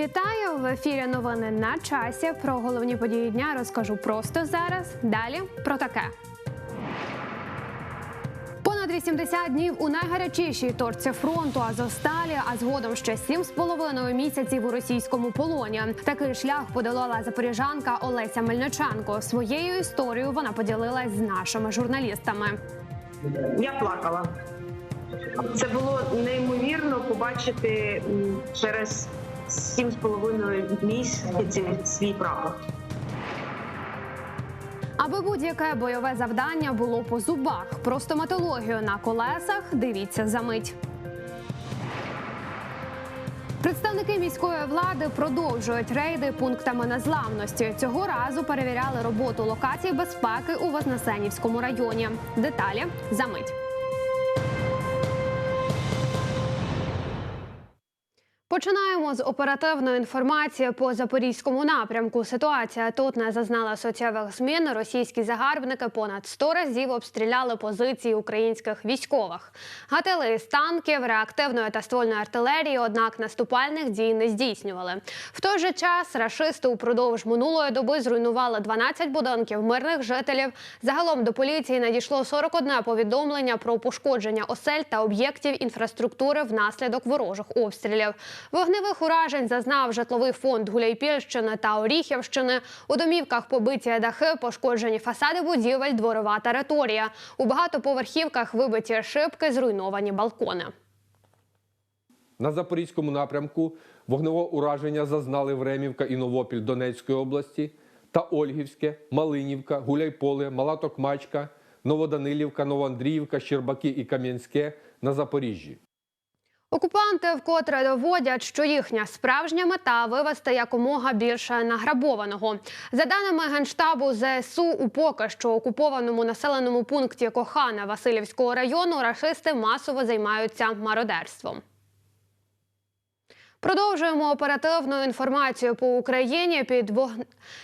Вітаю в ефірі. Новини на часі. Про головні події дня розкажу просто зараз. Далі про таке. Понад 80 днів у найгарячішій торці фронту Азовсталі, а згодом ще сім з половиною місяців у російському полоні. Такий шлях подолала запоріжанка Олеся Мельниченко. Своєю історією вона поділилась з нашими журналістами. Я плакала. Це було неймовірно побачити через сім з половиною місяців свій прапор. Аби будь-яке бойове завдання було по зубах. Про стоматологію на колесах дивіться за мить. Представники міської влади продовжують рейди пунктами незламності. Цього разу перевіряли роботу локацій безпеки у Вознесенівському районі. Деталі за мить. З оперативної інформації по запорізькому напрямку. Ситуація тут не зазнала суттєвих змін. Російські загарбники понад 100 разів обстріляли позиції українських військових. Гатили із танків, реактивної та ствольної артилерії, однак наступальних дій не здійснювали. В той же час рашисти упродовж минулої доби зруйнували 12 будинків мирних жителів. Загалом до поліції надійшло 41 повідомлення про пошкодження осель та об'єктів інфраструктури внаслідок ворожих обстрілів. Вогневих уражень зазнав житловий фонд Гуляйпільщини та Оріхівщини. У домівках побиті дахи, пошкоджені фасади будівель, дворова територія. У багатоповерхівках вибиті шибки, зруйновані балкони. На запорізькому напрямку вогневого ураження зазнали Времівка і Новопіль Донецької області та Ольгівське, Малинівка, Гуляйполе, Мала Токмачка, Новоданилівка, Новоандріївка, Щербаки і Кам'янське на Запоріжжі. Окупанти вкотре доводять, що їхня справжня мета вивести якомога більше награбованого. За даними генштабу ЗСУ, у поки що окупованому населеному пункті Кохана Васильівського району рашисти масово займаються мародерством. Продовжуємо оперативну інформацію по Україні. Під, вог...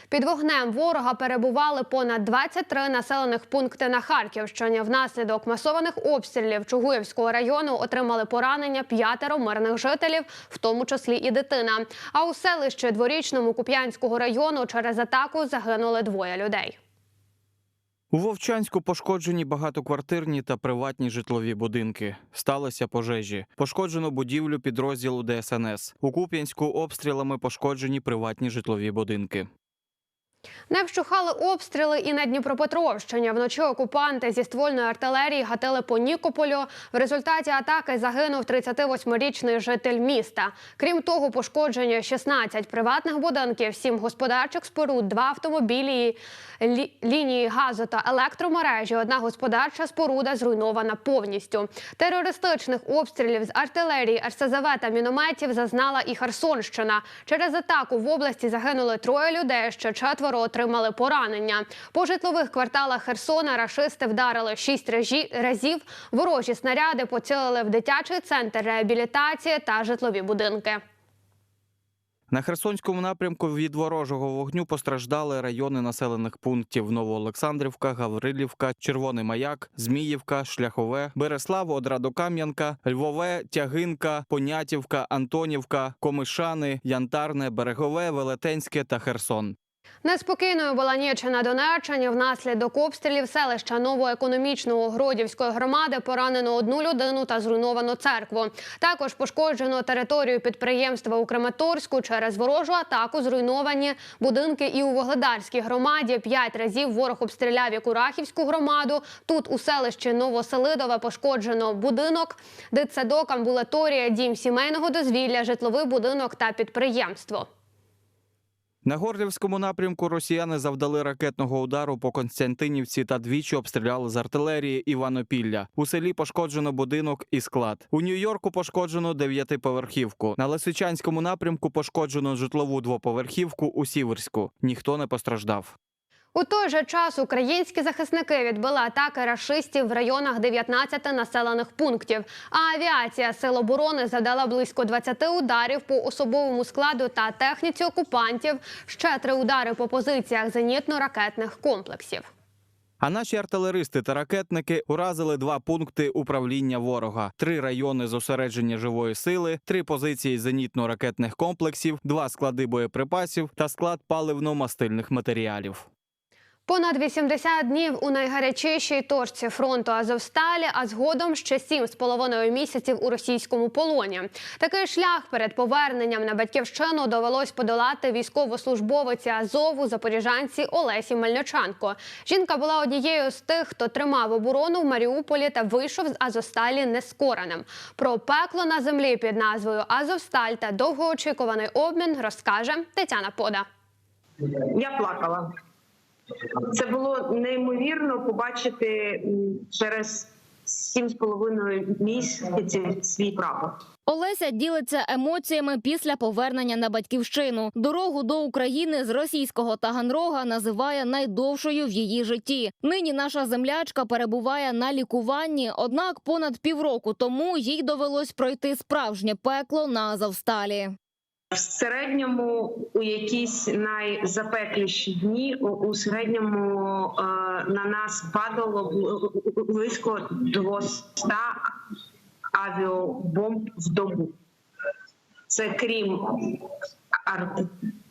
під вогнем ворога перебували понад 23 населених пункти на Харківщині. Внаслідок масованих обстрілів Чугуївського району отримали поранення п'ятеро мирних жителів, в тому числі і дитина. А у селищі дворічному Куп'янського району через атаку загинули двоє людей. У Вовчанську пошкоджені багатоквартирні та приватні житлові будинки. Сталися пожежі. Пошкоджено будівлю підрозділу ДСНС. У Куп'янську обстрілами пошкоджені приватні житлові будинки. Не вщухали обстріли і на Дніпропетровщині. Вночі окупанти зі ствольної артилерії гатили по Нікополю. В результаті атаки загинув 38-річний житель міста. Крім того, пошкоджені 16 приватних будинків, 7 господарчих споруд, 2 автомобілі, лі- лінії газу та електромережі. Одна господарча споруда зруйнована повністю. Терористичних обстрілів з артилерії, РСЗВ та мінометів зазнала і Херсонщина. Через атаку в області загинули троє людей, ще четверо отримали поранення. По житлових кварталах Херсона рашисти вдарили шість разі- разів. Ворожі снаряди поцілили в дитячий центр реабілітації та житлові будинки. На Херсонському напрямку від ворожого вогню постраждали райони населених пунктів Новоолександрівка, Гаврилівка, Червоний Маяк, Зміївка, Шляхове, Береслав, Одрадокам'янка, Львове, Тягинка, Понятівка, Антонівка, Комишани, Янтарне, Берегове, Велетенське та Херсон. Неспокійною була ніч на Донеччині. Внаслідок обстрілів селища новоекономічного Гродівської громади поранено одну людину та зруйновано церкву. Також пошкоджено територію підприємства у Краматорську через ворожу атаку. Зруйновані будинки і у Вогледарській громаді. П'ять разів ворог обстріляв і Курахівську громаду. Тут у селищі Новоселидове пошкоджено будинок, дитсадок, амбулаторія, дім сімейного дозвілля, житловий будинок та підприємство. На Горлівському напрямку росіяни завдали ракетного удару по Константинівці та двічі обстріляли з артилерії Іванопілля. У селі пошкоджено будинок і склад. У Нью-Йорку пошкоджено дев'ятиповерхівку. На Лисичанському напрямку пошкоджено житлову двоповерхівку у Сіверську. Ніхто не постраждав. У той же час українські захисники відбили атаки рашистів в районах 19 населених пунктів. А авіація Сил оборони завдала близько 20 ударів по особовому складу та техніці окупантів. Ще три удари по позиціях зенітно-ракетних комплексів. А наші артилеристи та ракетники уразили два пункти управління ворога: три райони зосередження живої сили, три позиції зенітно-ракетних комплексів, два склади боєприпасів та склад паливно-мастильних матеріалів. Понад 80 днів у найгарячішій точці фронту Азовсталі, а згодом ще сім з половиною місяців у російському полоні. Такий шлях перед поверненням на батьківщину довелось подолати військовослужбовиці Азову запоріжанці Олесі Мельниченко. Жінка була однією з тих, хто тримав оборону в Маріуполі та вийшов з Азовсталі нескореним. Про пекло на землі під назвою Азовсталь та довгоочікуваний обмін розкаже Тетяна Пода. Я плакала. Це було неймовірно побачити через сім з половиною місяців свій прапор. Олеся ділиться емоціями після повернення на батьківщину. Дорогу до України з російського Таганрога називає найдовшою в її житті. Нині наша землячка перебуває на лікуванні. Однак понад півроку тому їй довелось пройти справжнє пекло на Азовсталі. В середньому у якісь найзапекліші дні у, середньому е, на нас падало близько 200 авіабомб в добу. Це крім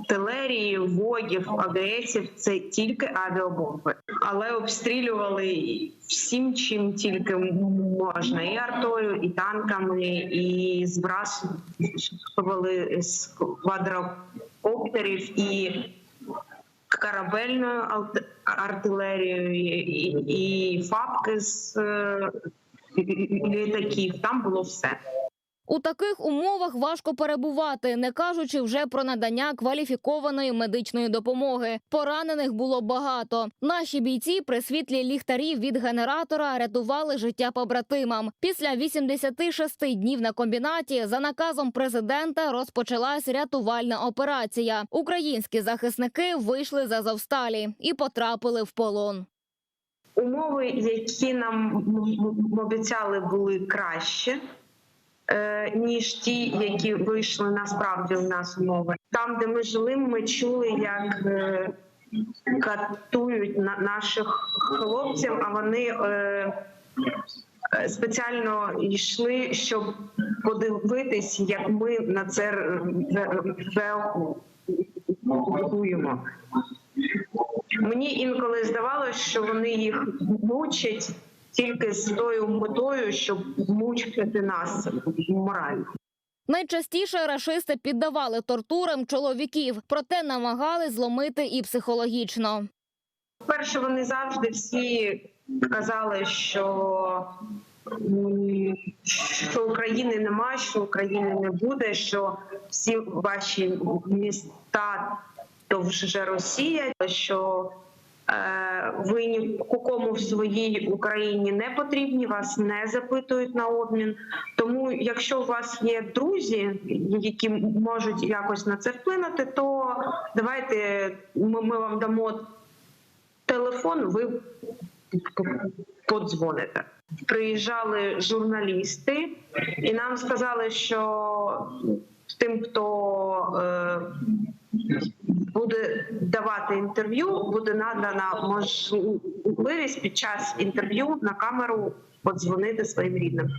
артилерії, водів, АГСів, це тільки авіабомби. Але обстрілювали всім, чим тільки можна, і артою, і танками, і збрасували з квадрокоптерів, і корабельною артилерією, і, і, і фабки з е, літаків. Там було все. У таких умовах важко перебувати, не кажучи вже про надання кваліфікованої медичної допомоги. Поранених було багато. Наші бійці при світлі ліхтарів від генератора рятували життя побратимам. Після 86 днів на комбінаті за наказом президента розпочалась рятувальна операція. Українські захисники вийшли за Завсталі і потрапили в полон. Умови, які нам обіцяли, були краще. Е, Ніж ті, які вийшли насправді у нас умови. Там, де ми жили, ми чули, як е, катують на наших хлопців, а вони е, спеціально йшли, щоб подивитись, як ми на це ре- ре- реагуємо. Мені інколи здавалося, що вони їх мучать тільки з тою метою, щоб мучити нас морально. Найчастіше рашисти піддавали тортурам чоловіків, проте намагали зломити і психологічно. Перше, вони завжди всі казали, що, що України нема, що України не буде, що всі ваші міста то вже Росія, що е, ви нікому в своїй Україні не потрібні, вас не запитують на обмін. Тому, якщо у вас є друзі, які можуть якось на це вплинути, то давайте ми, ми вам дамо телефон, ви подзвоните. Приїжджали журналісти, і нам сказали, що тим, хто е, буде давати інтерв'ю, буде надана можливість під час інтерв'ю на камеру подзвонити своїм рідним.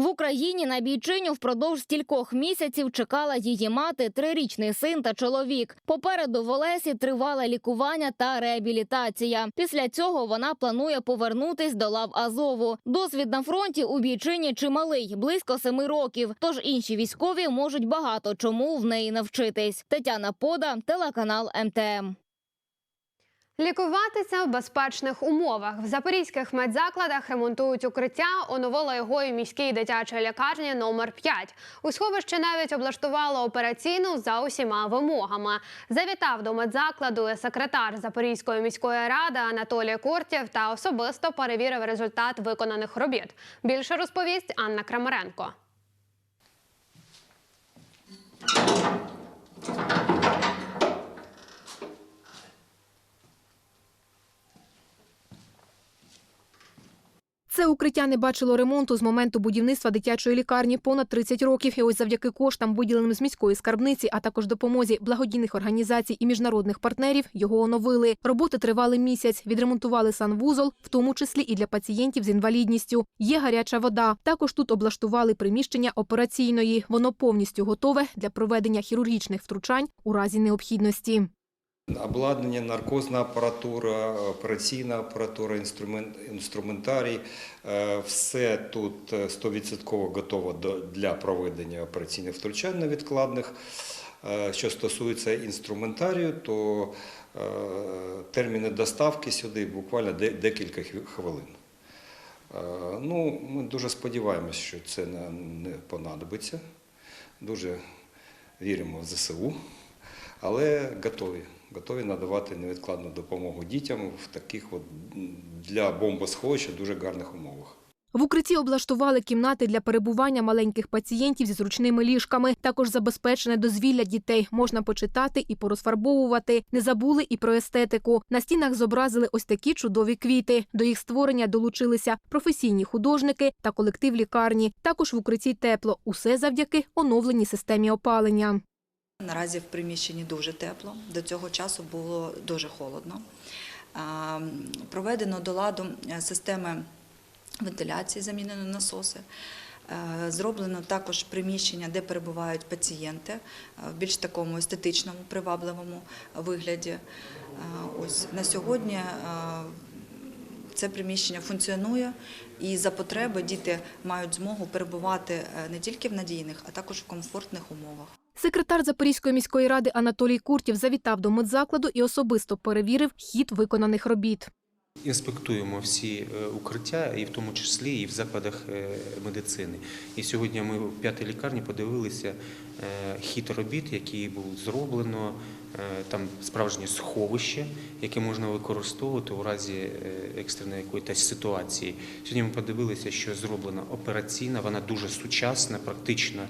В Україні на бійчиню впродовж стількох місяців чекала її мати, трирічний син та чоловік. Попереду в Олесі тривале лікування та реабілітація. Після цього вона планує повернутись до лав Азову. Досвід на фронті у бійчині чималий, близько семи років. Тож інші військові можуть багато чому в неї навчитись. Тетяна Пода, телеканал МТМ. Лікуватися в безпечних умовах в запорізьких медзакладах ремонтують укриття. Оновила його і міській дитячій лікарні номер 5 У сховищі навіть облаштували операційну за усіма вимогами. Завітав до медзакладу секретар Запорізької міської ради Анатолій Куртєв та особисто перевірив результат виконаних робіт. Більше розповість Анна Крамаренко. Це укриття не бачило ремонту з моменту будівництва дитячої лікарні понад 30 років. І ось завдяки коштам, виділеним з міської скарбниці, а також допомозі благодійних організацій і міжнародних партнерів, його оновили. Роботи тривали місяць. Відремонтували санвузол, в тому числі і для пацієнтів з інвалідністю. Є гаряча вода. Також тут облаштували приміщення операційної. Воно повністю готове для проведення хірургічних втручань у разі необхідності. Обладнання, наркозна апаратура, операційна апаратура, інструмент, інструментарій. Е, Все тут е, 100% готово для проведення операційних втручань невідкладних. Е, Що стосується інструментарію, то е, терміни доставки сюди буквально декілька хвилин. Е, Ну, ми дуже сподіваємося, що це не понадобиться. Дуже віримо в ЗСУ, але готові. Готові надавати невідкладну допомогу дітям в таких от для бомбосховища дуже гарних умовах. В укритті облаштували кімнати для перебування маленьких пацієнтів зі зручними ліжками. Також забезпечене дозвілля дітей. Можна почитати і порозфарбовувати. Не забули і про естетику. На стінах зобразили ось такі чудові квіти. До їх створення долучилися професійні художники та колектив лікарні. Також в укритті тепло. Усе завдяки оновленій системі опалення. Наразі в приміщенні дуже тепло. До цього часу було дуже холодно. Проведено до ладу е, системи вентиляції, замінено насоси. Е, Зроблено також приміщення, де перебувають пацієнти е, в більш такому естетичному, привабливому вигляді. Ось на сьогодні це приміщення функціонує, і за потреби діти мають змогу перебувати не тільки в надійних, а також в комфортних умовах. Секретар Запорізької міської ради Анатолій Куртів завітав до медзакладу і особисто перевірив хід виконаних робіт. Інспектуємо всі е, укриття, і в тому числі і в закладах е, медицини. І сьогодні ми в п'ятій лікарні подивилися е, хід робіт, який був зроблено. Там справжнє сховище, яке можна використовувати у разі екстреної якоїсь ситуації. Сьогодні ми подивилися, що зроблена операційна, вона дуже сучасна, практично.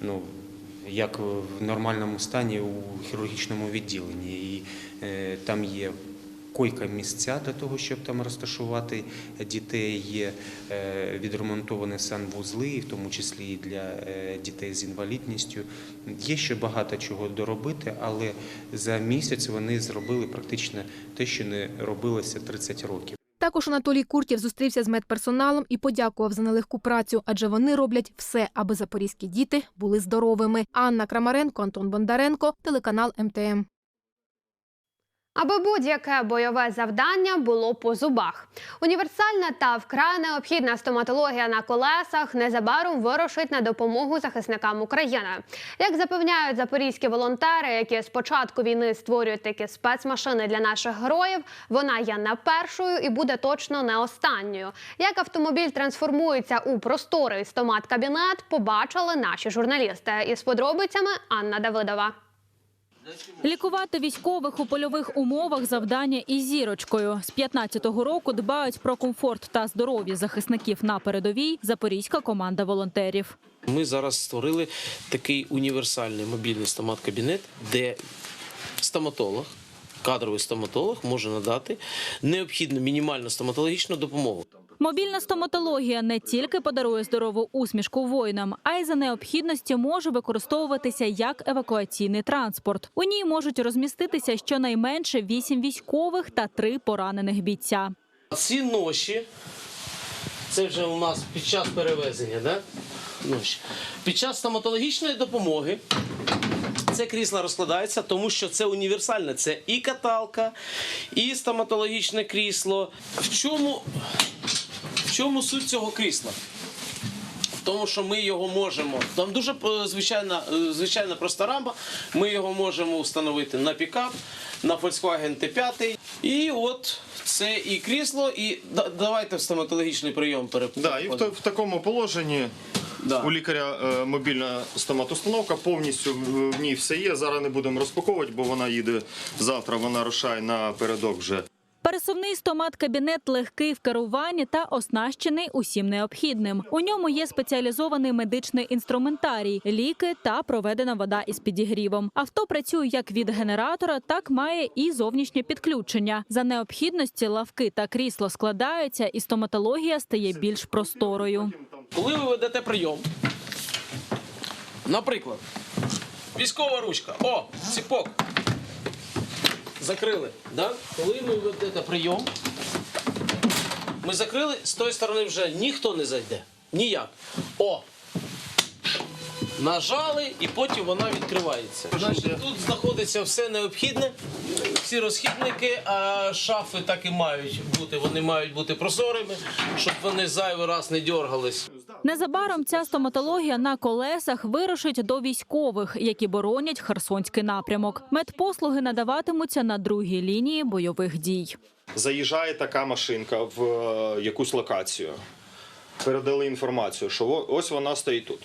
Ну, як в нормальному стані у хірургічному відділенні. І е, там є койка місця для того, щоб там розташувати дітей. Є е, відремонтовані санвузли, в тому числі і для е, дітей з інвалідністю. Є ще багато чого доробити, але за місяць вони зробили практично те, що не робилося 30 років. Також Анатолій Куртів зустрівся з медперсоналом і подякував за нелегку працю, адже вони роблять все, аби запорізькі діти були здоровими. Анна Крамаренко, Антон Бондаренко, телеканал МТМ. Аби будь-яке бойове завдання було по зубах. Універсальна та вкрай необхідна стоматологія на колесах незабаром вирушить на допомогу захисникам України. Як запевняють запорізькі волонтери, які з початку війни створюють такі спецмашини для наших героїв, вона є не першою і буде точно не останньою. Як автомобіль трансформується у просторий стомат-кабінет, побачили наші журналісти. Із подробицями Анна Давидова. Лікувати військових у польових умовах завдання із зірочкою. З 15-го року дбають про комфорт та здоров'я захисників на передовій запорізька команда волонтерів. Ми зараз створили такий універсальний мобільний стомат-кабінет, де стоматолог, кадровий стоматолог може надати необхідну мінімальну стоматологічну допомогу. Мобільна стоматологія не тільки подарує здорову усмішку воїнам, а й за необхідності може використовуватися як евакуаційний транспорт. У ній можуть розміститися щонайменше 8 військових та 3 поранених бійця. Ці ноші, це вже у нас під час перевезення, да? ноші. Під час стоматологічної допомоги це крісло розкладається, тому що це універсальне. Це і каталка, і стоматологічне крісло. В чому, чому суть цього крісла? В тому, що ми його можемо. Там дуже е, звичайна, е, звичайна проста рамба. Ми його можемо встановити на пікап, на Volkswagen T5. І от це і крісло, і да- давайте в стоматологічний прийом переходимо. Да, і в, в такому положенні Да. у лікаря е, мобільна стоматустановка, повністю в, в ній все є. Зараз не будемо розпаковувати, бо вона їде завтра, вона рушає напередок вже. Пересувний стомат-кабінет легкий в керуванні та оснащений усім необхідним. У ньому є спеціалізований медичний інструментарій, ліки та проведена вода із підігрівом. Авто працює як від генератора, так має і зовнішнє підключення. За необхідності лавки та крісло складаються, і стоматологія стає більш просторою. Коли ви ведете прийом, наприклад, військова ручка, о, ціпок. Закрили. Да? Коли ви ведете прийом, ми закрили, з тої сторони вже ніхто не зайде. Ніяк. О! Нажали і потім вона відкривається. Значить, тут знаходиться все необхідне, всі розхідники, а шафи так і мають бути. Вони мають бути прозорими, щоб вони зайвий раз не дергались. Незабаром ця стоматологія на колесах вирушить до військових, які боронять Херсонський напрямок. Медпослуги надаватимуться на другій лінії бойових дій. Заїжджає така машинка в е, якусь локацію. Передали інформацію, що ось вона стоїть тут.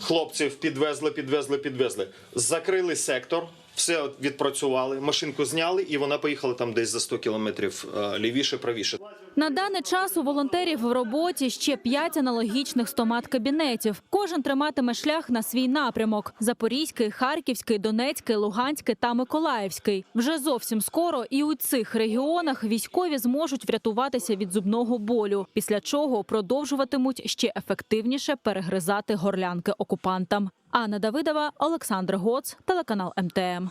Хлопців підвезли, підвезли, підвезли. Закрили сектор, все відпрацювали, машинку зняли, і вона поїхала там десь за 100 кілометрів е, лівіше, правіше. На даний час у волонтерів в роботі ще п'ять аналогічних стомат-кабінетів. Кожен триматиме шлях на свій напрямок: Запорізький, Харківський, Донецький, Луганський та Миколаївський. Вже зовсім скоро і у цих регіонах військові зможуть врятуватися від зубного болю, після чого продовжуватимуть ще ефективніше перегризати горлянки окупантам. Анна Давидова, Олександр Гоц, телеканал МТМ.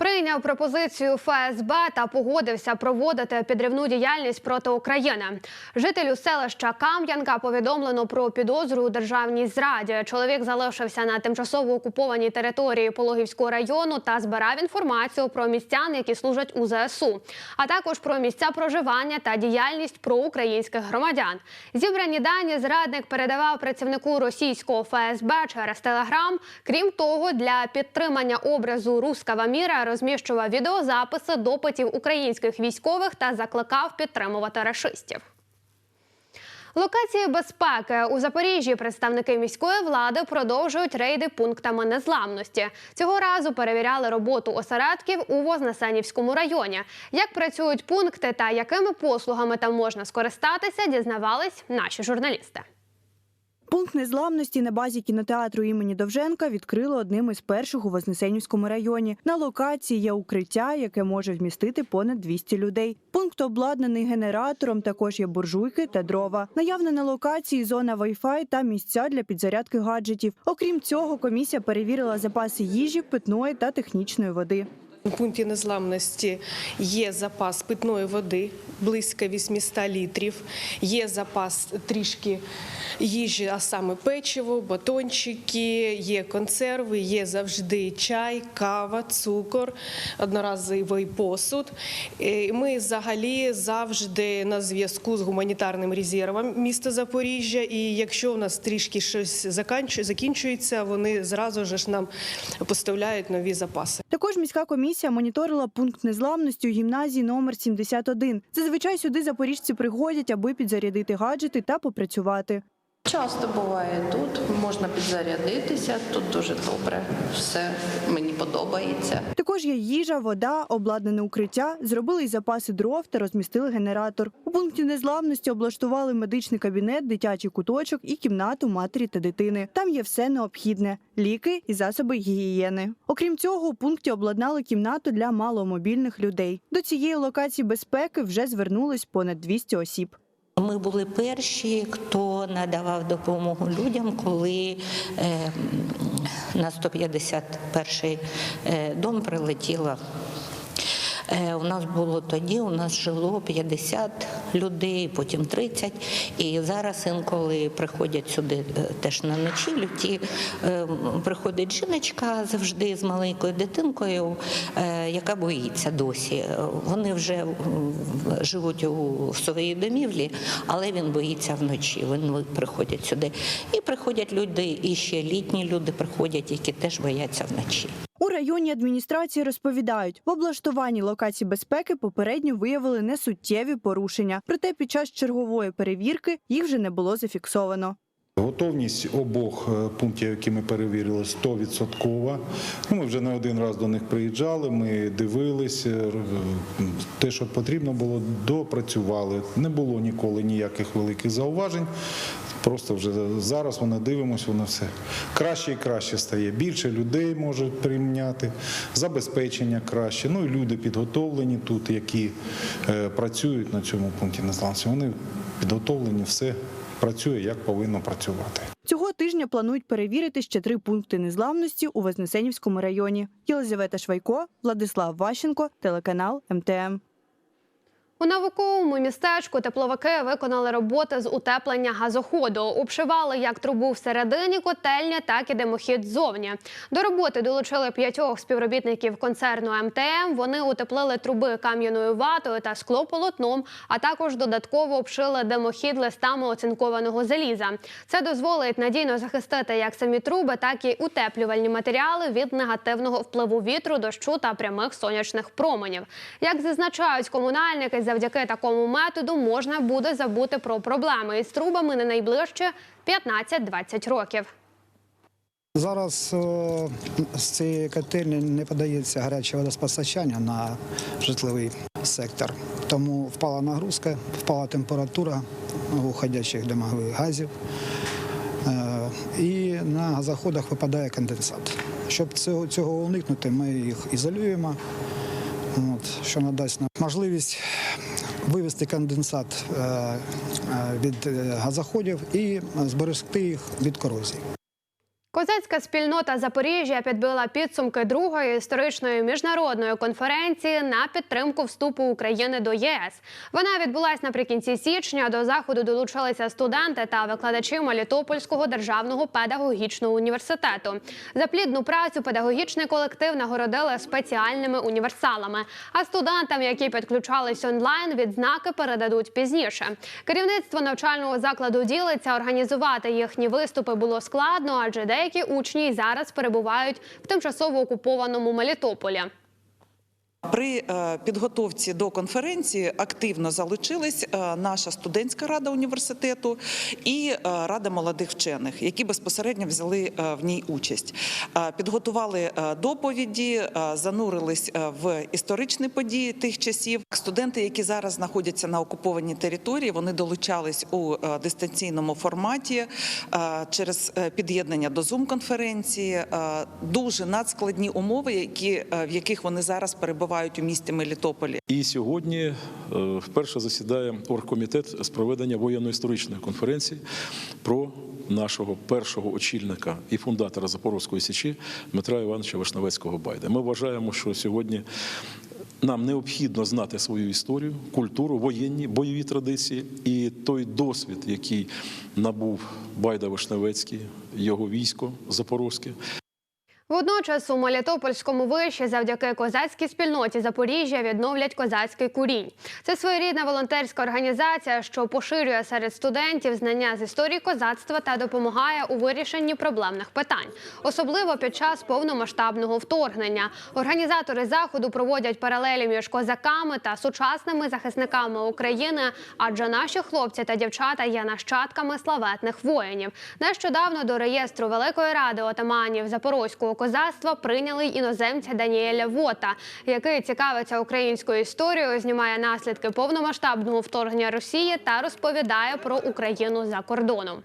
Прийняв пропозицію ФСБ та погодився проводити підривну діяльність проти України. Жителю селища Кам'янка повідомлено про підозру у державній зраді. Чоловік залишився на тимчасово окупованій території Пологівського району та збирав інформацію про містян, які служать у ЗСУ, а також про місця проживання та діяльність проукраїнських громадян. Зібрані дані зрадник передавав працівнику російського ФСБ через телеграм. Крім того, для підтримання образу рускава міра розміщував відеозаписи допитів українських військових та закликав підтримувати рашистів. Локації безпеки у Запоріжжі представники міської влади продовжують рейди пунктами незламності. Цього разу перевіряли роботу осередків у Вознесенівському районі. Як працюють пункти та якими послугами там можна скористатися, дізнавались наші журналісти. Пункт незламності на базі кінотеатру імені Довженка відкрили одним із перших у Вознесенівському районі. На локації є укриття, яке може вмістити понад 200 людей. Пункт обладнаний генератором, також є буржуйки та дрова. Наявна на локації зона Wi-Fi та місця для підзарядки гаджетів. Окрім цього, комісія перевірила запаси їжі, питної та технічної води. У пункті незламності є запас питної води близько 800 літрів, є запас трішки їжі, а саме печиво, батончики, є консерви, є завжди чай, кава, цукор, одноразовий посуд. Ми взагалі завжди на зв'язку з гуманітарним резервом міста Запоріжжя. І якщо у нас трішки щось закінчується, вони зразу ж нам поставляють нові запаси. Також міська комісія моніторила пункт незламності у гімназії номер 71. Зазвичай сюди запоріжці приходять, аби підзарядити гаджети та попрацювати. Часто буває тут, можна підзарядитися, тут дуже добре, все мені подобається. Також є їжа, вода, обладнане укриття, зробили й запаси дров та розмістили генератор. У пункті незламності облаштували медичний кабінет, дитячий куточок і кімнату матері та дитини. Там є все необхідне: ліки і засоби гігієни. Окрім цього, у пункті обладнали кімнату для маломобільних людей. До цієї локації безпеки вже звернулись понад 200 осіб. Ми були перші, хто надавав допомогу людям, коли е, на 151 е, дом прилетіла. Е, У нас було тоді, у нас жило 50 людей, потім 30. І зараз інколи приходять сюди е, теж на ночівлю. Ті е, приходить жіночка завжди з маленькою дитинкою, яка боїться досі. Вони вже живуть у своїй домівлі, але він боїться вночі. Вони приходять сюди. І приходять люди, і ще літні люди приходять, які теж бояться вночі. У районній адміністрації розповідають, в облаштуванні локацій безпеки попередньо виявили несуттєві порушення. Проте під час чергової перевірки їх вже не було зафіксовано. Готовність обох е, пунктів, які ми перевірили, 100%. Ну, Ми вже не один раз до них приїжджали, ми дивилися, те, що потрібно було, допрацювали. Не було ніколи ніяких великих зауважень. Просто вже зараз воно дивимося, воно все краще і краще стає. Більше людей можуть прийняти, забезпечення краще. Ну і люди підготовлені тут, які е, працюють на цьому пункті незламності. Вони підготовлені, все працює як повинно працювати. Цього тижня планують перевірити ще три пункти незламності у Вознесенівському районі. Єлизавета Швайко, Владислав Ващенко, телеканал МТМ. У науковому містечку тепловики виконали роботи з утеплення газоходу. Обшивали як трубу всередині котельні, так і димохід ззовні. До роботи долучили п'ятьох співробітників концерну МТМ. Вони утеплили труби кам'яною ватою та склополотном, а також додатково обшили димохід листами оцинкованого заліза. Це дозволить надійно захистити як самі труби, так і утеплювальні матеріали від негативного впливу вітру, дощу та прямих сонячних променів. Як зазначають комунальники, завдяки такому методу можна буде забути про проблеми із трубами на найближчі 15-20 років. Зараз о, з цієї котельні не подається гаряче водоспостачання на житловий сектор. Тому впала нагрузка, впала температура уходячих димових газів. Е, І на газоходах випадає конденсат. Щоб цього уникнути, ми їх ізолюємо, от, що надасть нам можливість вивести конденсат е, е, від е, газоходів і зберегти їх від корозії. Козацька спільнота Запоріжжя підбила підсумки другої історичної міжнародної конференції на підтримку вступу України до ЄС. Вона відбулась наприкінці січня. До заходу долучилися студенти та викладачі Мелітопольського державного педагогічного університету. За плідну працю педагогічний колектив нагородили спеціальними універсалами. А студентам, які підключались онлайн, відзнаки передадуть пізніше. Керівництво навчального закладу ділиться. Організувати їхні виступи було складно, адже деякі учні й зараз перебувають в тимчасово окупованому Мелітополі. При е, підготовці до конференції активно залучились е, наша студентська рада університету і е, рада молодих вчених, які безпосередньо взяли в ній участь. Підготували доповіді, занурились в історичні події тих часів. Студенти, які зараз знаходяться на окупованій території, вони долучались у дистанційному форматі через під'єднання до Zoom-конференції. Дуже надскладні умови, в яких вони зараз перебувають у місті Мелітополі. І сьогодні е, вперше засідає оргкомітет з проведення воєнно-історичної конференції про нашого першого очільника і фундатора Запорозької січі Дмитра Івановича Вишневецького Байда. Ми вважаємо, що сьогодні. Нам необхідно знати свою історію, культуру, воєнні бойові традиції і той досвід, який набув Байда Вишневецький, його військо Запорозьке, Водночас у Мелітопольському виші завдяки козацькій спільноті Запоріжжя відновлять козацький курінь. Це своєрідна волонтерська організація, що поширює серед студентів знання з історії козацтва та допомагає у вирішенні проблемних питань, особливо під час повномасштабного вторгнення. Організатори заходу проводять паралелі між козаками та сучасними захисниками України, адже наші хлопці та дівчата є нащадками славетних воїнів. Нещодавно до реєстру Великої ради отаманів Запорозького козацтва прийняли іноземця Даніеля Вота, який цікавиться українською історією, знімає наслідки повномасштабного вторгнення Росії та розповідає про Україну за кордоном.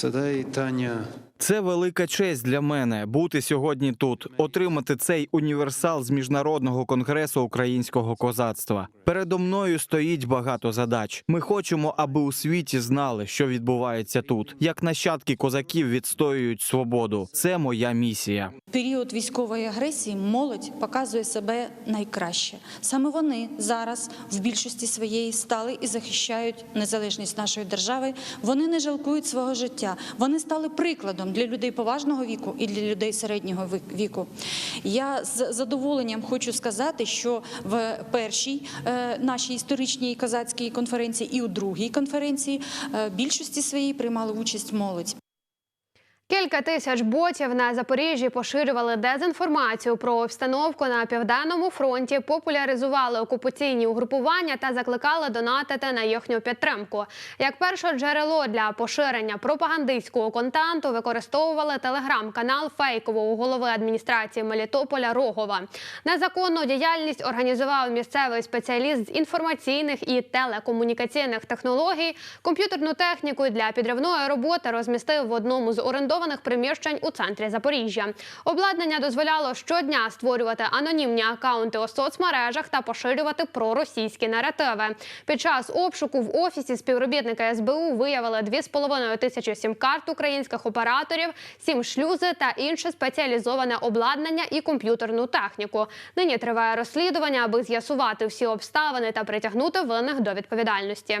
Тоді Таня Це велика честь для мене бути сьогодні тут, отримати цей універсал з міжнародного конгресу українського козацтва. Передо мною стоїть багато задач. Ми хочемо, аби у світі знали, що відбувається тут, як нащадки козаків відстоюють свободу. Це моя місія. період військової агресії молодь показує себе найкраще. Саме вони зараз в більшості своєї стали і захищають незалежність нашої держави. Вони не жалкують свого життя. Вони стали прикладом для людей поважного віку і для людей середнього віку. Я з задоволенням хочу сказати, що в першій е, нашій історичній казацькій конференції і у другій конференції е, більшості своїй приймали участь молодь. Кілька тисяч ботів на Запоріжжі поширювали дезінформацію про обстановку на південному фронті, популяризували окупаційні угрупування та закликали донатити на їхню підтримку. Як перше джерело для поширення пропагандистського контенту використовували телеграм-канал фейкового голови адміністрації Мелітополя Рогова. Незаконну діяльність організував місцевий спеціаліст з інформаційних і телекомунікаційних технологій. Комп'ютерну техніку для підривної роботи розмістив в одному з орендованих приміщень у центрі Запоріжжя. Обладнання дозволяло щодня створювати анонімні акаунти у соцмережах та поширювати проросійські наративи. Під час обшуку в офісі співробітника СБУ виявили 2,5 тисячі сім-карт українських операторів, сім шлюзи та інше спеціалізоване обладнання і комп'ютерну техніку. Нині триває розслідування, аби з'ясувати всі обставини та притягнути винних до відповідальності.